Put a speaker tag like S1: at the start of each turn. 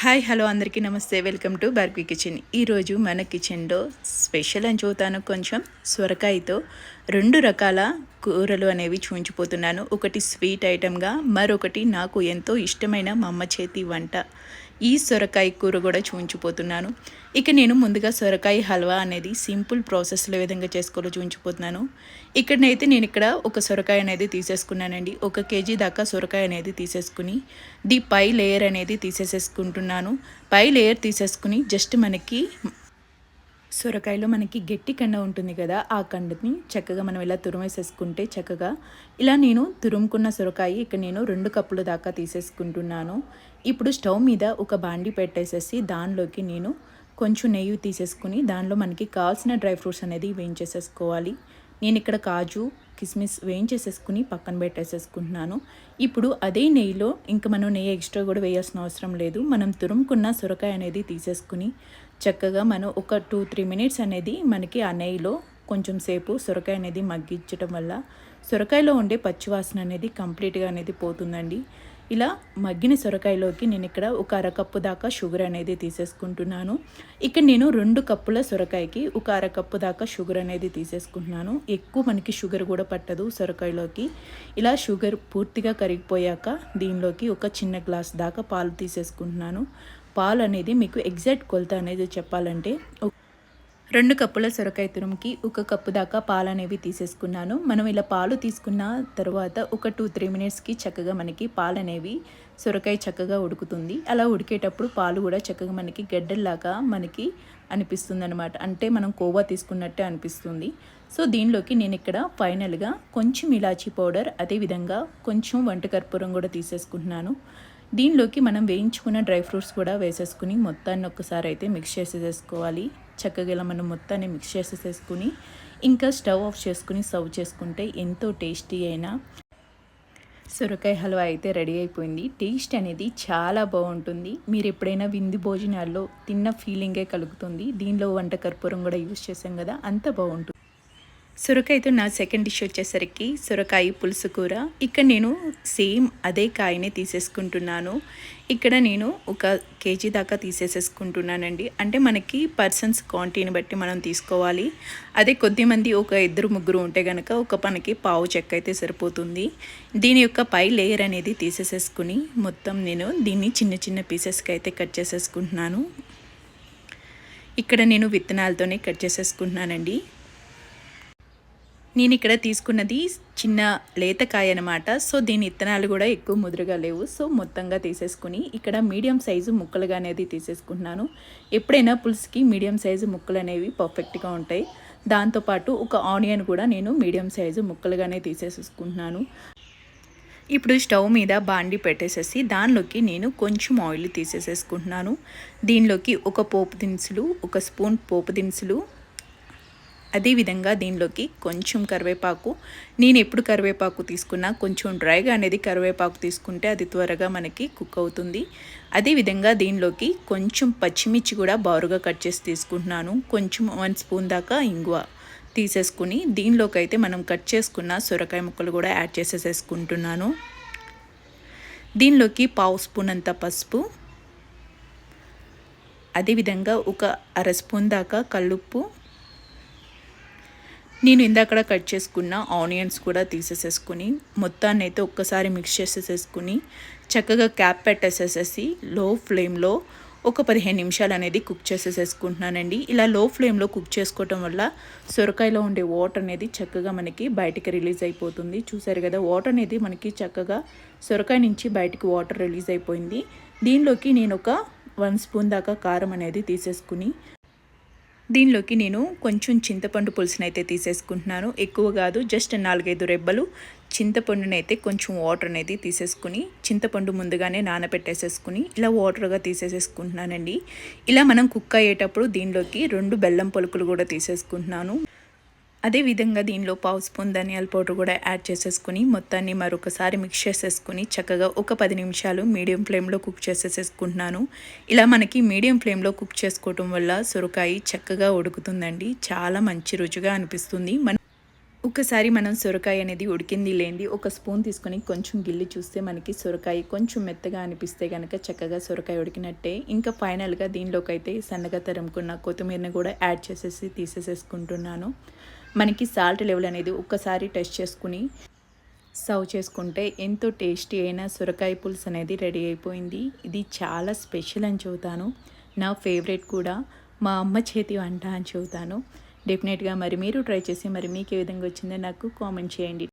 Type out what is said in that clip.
S1: Hi hello అందరికీ నమస్తే. Welcome to Barbie kitchen. ఈరోజు మన కిచెన్లో స్పెషల్ అని చూతాను కొంచెం. సొరకాయతో రెండు రకాల కూరలు అనేవి చూపించిపోతున్నాను ఒకటి స్వీట్ ఐటెంగా మరొకటి నాకు ఎంతో ఇష్టమైన మా అమ్మ చేతి వంట. ఈ సొరకాయ కూర కూడా చూపించిపోతున్నాను ఇక నేను ముందుగా సొరకాయ హల్వా అనేది సింపుల్ ప్రాసెస్లో విధంగా చేసుకోవాలో చూపించిపోతున్నాను ఇక్కడనైతే నేను ఇక్కడ ఒక సొరకాయ అనేది తీసేసుకున్నానండి. ఒక కేజీ దాకా సొరకాయ అనేది తీసేసుకుని ది పై లేయర్ అనేది తీసేసేసుకుంటున్నాను. పై లేయర్ తీసేసుకుని జస్ట్ మనకి సొరకాయలో మనకి గట్టి కండ ఉంటుంది కదా ఆ కండని చక్కగా మనం ఇలా తురుమేసేసుకుంటే చక్కగా. ఇలా నేను తురుముకున్న సొరకాయ ఇక్కడ నేను రెండు కప్పుల దాకా తీసేసుకుంటున్నాను. ఇప్పుడు స్టవ్ మీద ఒక బాండి పెట్టేసేసి దానిలోకి నేను కొంచెం నెయ్యి తీసేసుకుని దానిలో మనకి కావాల్సిన డ్రై ఫ్రూట్స్ అనేది వేయించేసేసుకోవాలి. నేను ఇక్కడ కాజు కిస్మిస్ వేయించేసేసుకుని పక్కన పెట్టేసేసుకుంటున్నాను. ఇప్పుడు అదే నెయ్యిలో ఇంకా మనం నెయ్యి ఎక్స్ట్రా కూడా వేయాల్సిన అవసరం లేదు. మనం తురుముకున్న సొరకాయ అనేది తీసేసుకుని చక్కగా మనం ఒక టూ త్రీ మినిట్స్ అనేది మనకి ఆ నెయ్యిలో కొంచెం సేపు సొరకాయ అనేది మగ్గించడం వల్ల సొరకాయలో ఉండే పచ్చివాసన అనేది కంప్లీట్గా అనేది పోతుందండి. ఇలా మగ్గిన సొరకాయలోకి నేను ఇక్కడ ఒక అరకప్పు దాకా షుగర్ అనేది తీసేసుకుంటున్నాను. ఇక్కడ నేను రెండు కప్పుల సొరకాయకి ఒక అరకప్పు దాకా షుగర్ అనేది తీసేసుకుంటున్నాను. ఎక్కువ మనకి షుగర్ కూడా పట్టదు సొరకాయలోకి. ఇలా షుగర్ పూర్తిగా కరిగిపోయాక దీనిలోకి ఒక చిన్న గ్లాస్ దాకా పాలు తీసేసుకుంటున్నాను. పాలు అనేది మీకు ఎగ్జాక్ట్ కొలత అనేది చెప్పాలంటే రెండు కప్పుల సొరకాయ తురుముకి ఒక కప్పు దాకా పాలు అనేవి తీసేసుకున్నాను. మనం ఇలా పాలు తీసుకున్న తర్వాత ఒక టూ త్రీ మినిట్స్కి చక్కగా మనకి పాలు అనేవి సొరకాయ చక్కగా ఉడుకుతుంది. అలా ఉడికేటప్పుడు పాలు కూడా చక్కగా మనకి గడ్డల్లాగా మనకి అనిపిస్తుంది అనమాట అంటే మనం కోవా తీసుకున్నట్టే అనిపిస్తుంది. సో దీనిలోకి నేను ఇక్కడ ఫైనల్గా కొంచెం ఇలాచీ పౌడర్ అదేవిధంగా కొంచెం వంట కర్పూరం కూడా తీసేసుకుంటున్నాను. దీనిలోకి మనం వేయించుకున్న డ్రై ఫ్రూట్స్ కూడా వేసేసుకుని మొత్తాన్ని ఒక్కసారి అయితే మిక్స్ చేసేసేసుకోవాలి. చక్కగా ఇలా మనం మొత్తాన్ని మిక్స్ చేసేసేసుకుని ఇంకా స్టవ్ ఆఫ్ చేసుకుని సర్వ్ చేసుకుంటే ఎంతో టేస్టీ అయినా సొరకాయ హల్వా అయితే రెడీ అయిపోయింది. టేస్ట్ అనేది చాలా బాగుంటుంది. మీరు ఎప్పుడైనా విందు భోజనాల్లో తిన్న ఫీలింగే కలుగుతుంది. దీనిలో వంట కర్పూరం కూడా యూజ్ చేసాం కదా అంత బాగుంటుంది. సొరకాయతో నా సెకండ్ డిష్ వచ్చేసరికి సొరకాయ పులుసు కూర. ఇక్కడ నేను సేమ్ అదే కాయనే తీసేసుకుంటున్నాను. ఇక్కడ నేను ఒక కేజీ దాకా తీసేసేసుకుంటున్నానండి. అంటే మనకి పర్సన్స్ క్వాంటిటీని బట్టి మనం తీసుకోవాలి. అదే కొద్దిమంది ఒక ఇద్దరు ముగ్గురు ఉంటే కనుక ఒక మనకి పావు చెక్క అయితే సరిపోతుంది. దీని యొక్క పై లేయర్ అనేది తీసేసేసుకుని మొత్తం నేను దీన్ని చిన్న చిన్న పీసెస్కి అయితే కట్ చేసేసుకుంటున్నాను. ఇక్కడ నేను విత్తనాలతోనే కట్ చేసేసుకుంటున్నానండి. నేను ఇక్కడ తీసుకున్నది చిన్న లేతకాయ అనమాట సో దీని ఇత్తనాలు కూడా ఎక్కువ ముదురుగా లేవు. సో మొత్తంగా తీసేసుకుని ఇక్కడ మీడియం సైజు ముక్కలుగా అనేది తీసేసుకుంటున్నాను. ఎప్పుడైనా పులుసుకి మీడియం సైజు ముక్కలు అనేవి పర్ఫెక్ట్గా ఉంటాయి. దాంతోపాటు ఒక ఆనియన్ కూడా నేను మీడియం సైజు ముక్కలుగానే తీసేసుకుంటున్నాను ఇప్పుడు స్టవ్ మీద బాండి పెట్టేసేసి దానిలోకి నేను కొంచెం ఆయిల్ తీసేసేసుకుంటున్నాను. దీనిలోకి ఒక పోపు దినుసులు ఒక స్పూన్ పోపు దినుసులు అదేవిధంగా దీనిలోకి కొంచెం కరివేపాకు నేను ఎప్పుడు కరివేపాకు తీసుకున్నా కొంచెం డ్రైగా అనేది కరివేపాకు తీసుకుంటే అది త్వరగా మనకి కుక్ అవుతుంది. అదేవిధంగా దీనిలోకి కొంచెం పచ్చిమిర్చి కూడా బారుగా కట్ చేసి తీసుకుంటున్నాను. కొంచెం వన్ స్పూన్ దాకా ఇంగువ తీసేసుకుని దీనిలోకి అయితే మనం కట్ చేసుకున్న సొరకాయ ముక్కలు కూడా యాడ్ చేసేసేసుకుంటున్నాను. దీనిలోకి పావు స్పూన్ అంత పసుపు అదేవిధంగా ఒక అర స్పూన్ దాకా కల్లుప్పు నేను ఇందాక కట్ చేసుకున్న ఆనియన్స్ కూడా తీసేసేసుకుని మొత్తాన్ని అయితే ఒక్కసారి మిక్స్ చేసేసేసుకుని చక్కగా క్యాప్ పెట్టేసేసేసి లో ఫ్లేమ్లో ఒక పదిహేను నిమిషాలు అనేది కుక్ చేసేసేసుకుంటున్నానండి. ఇలా లో ఫ్లేమ్లో కుక్ చేసుకోవటం వల్ల సొరకాయలో ఉండే వాటర్ అనేది చక్కగా మనకి బయటికి రిలీజ్ అయిపోతుంది. చూసారు కదా వాటర్ అనేది మనకి చక్కగా సొరకాయ నుంచి బయటికి వాటర్ రిలీజ్ అయిపోయింది. దీనిలోకి నేను ఒక వన్ స్పూన్ దాకా కారం అనేది తీసేసుకుని దీనిలోకి నేను కొంచెం చింతపండు పులుసునైతే తీసేసుకుంటున్నాను. ఎక్కువ కాదు జస్ట్ నాలుగైదు రెబ్బలు చింతపండునైతే కొంచెం వాటర్ అనేది తీసేసుకుని చింతపండు ముందుగానే నానబెట్టేసేసుకుని ఇలా వాటర్గా తీసేసేసుకుంటున్నానండి. ఇలా మనం కుక్ అయ్యేటప్పుడు దీనిలోకి రెండు బెల్లం పలుకులు కూడా తీసేసుకుంటున్నాను. అదేవిధంగా దీనిలో పావు స్పూన్ ధనియాల పౌడర్ కూడా యాడ్ చేసేసుకుని మొత్తాన్ని మరొకసారి మిక్స్ చేసేసుకుని చక్కగా ఒక పది నిమిషాలు మీడియం ఫ్లేమ్లో కుక్ చేసేసేసుకుంటున్నాను. ఇలా మనకి మీడియం ఫ్లేమ్లో కుక్ చేసుకోవటం వల్ల సొరకాయ చక్కగా ఉడుకుతుందండి. చాలా మంచి రుచిగా అనిపిస్తుంది. మన ఒకసారి మనం సొరకాయ అనేది ఉడికింది లేనిది ఒక స్పూన్ తీసుకొని కొంచెం గిల్లి చూస్తే మనకి సొరకాయ కొంచెం మెత్తగా అనిపిస్తే కనుక చక్కగా సొరకాయ ఉడికినట్టే. ఇంకా ఫైనల్గా దీనిలోకి అయితే సన్నగా తరుముకున్న కొత్తిమీరని కూడా యాడ్ చేసేసి తీసేసేసుకుంటున్నాను. మనకి సాల్ట్ లెవెల్ అనేది ఒక్కసారి టెస్ట్ చేసుకుని సర్వ్ చేసుకుంటే ఎంతో టేస్టీ అయిన సొరకాయ పులుసు అనేది రెడీ అయిపోయింది. ఇది చాలా స్పెషల్ అని చెబుతాను. నా ఫేవరెట్ కూడా మా అమ్మ చేతి వంట అని చెబుతాను. డెఫినెట్గా మరి మీరు ట్రై చేసి మరి మీకు ఏ విధంగా వచ్చిందో నాకు కామెంట్ చేయండి.